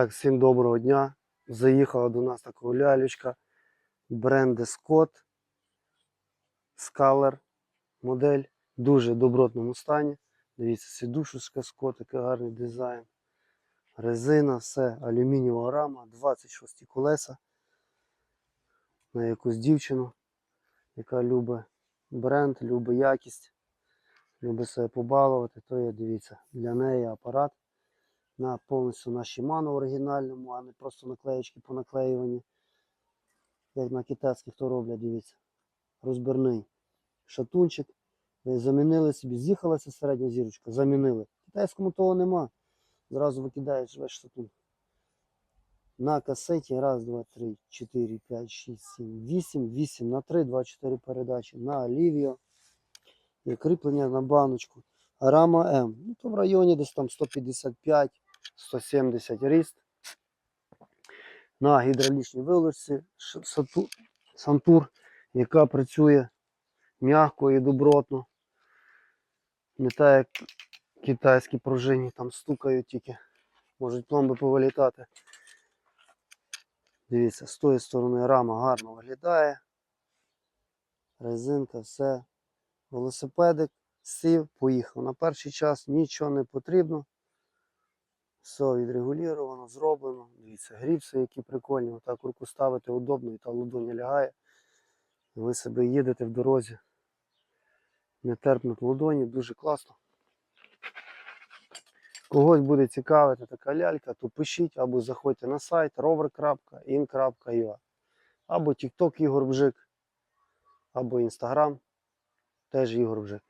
Так, всім доброго дня. Заїхала до нас така лялечка бренди Scott Scalar модель. В дуже добротному стані. Дивіться, сідушечка Scott, такий гарний дизайн. Резина, все, алюмінієва рама, 26 колеса. На якусь дівчину, яка любить бренд, любить якість, любить себе побалувати, то є, дивіться, для неї апарат на повністю на Shimano оригінальному, а не просто наклеєчки понаклеювані, як на китайських то роблять, дивіться. Розбірний шатунчик. Замінили собі, з'їхалася середня зірочка, замінили. Китайському того нема. Зразу викидаєш весь шатун. На касеті раз, два, три, чотири, п'ять, шість, сім, вісім, вісім на три, два, чотири передачі. На Олівіо. Кріплення на баночку. Рама М. Ну, то в районі десь там 155, 170 ріст. На гідравлічній вилочці Сантур, яка працює м'яко і добротно. Не так, як китайські пружині там стукають тільки. Можуть пломби повилітати. Дивіться, з тої сторони рама гарно виглядає. Резинка, все. Велосипедик сів, поїхав. На перший час нічого не потрібно. Все відрегулювано, зроблено. Дивіться, гріпси, які прикольні. Отак руку ставити удобно і та ладоня лягає. Ви себе їдете в дорозі. Не терпнуть ладоні, дуже класно. Когось буде цікавити така лялька, то пишіть або заходьте на сайт rover.in.ua або TikTok Ігор Бжик, або Instagram теж Ігор Бжик.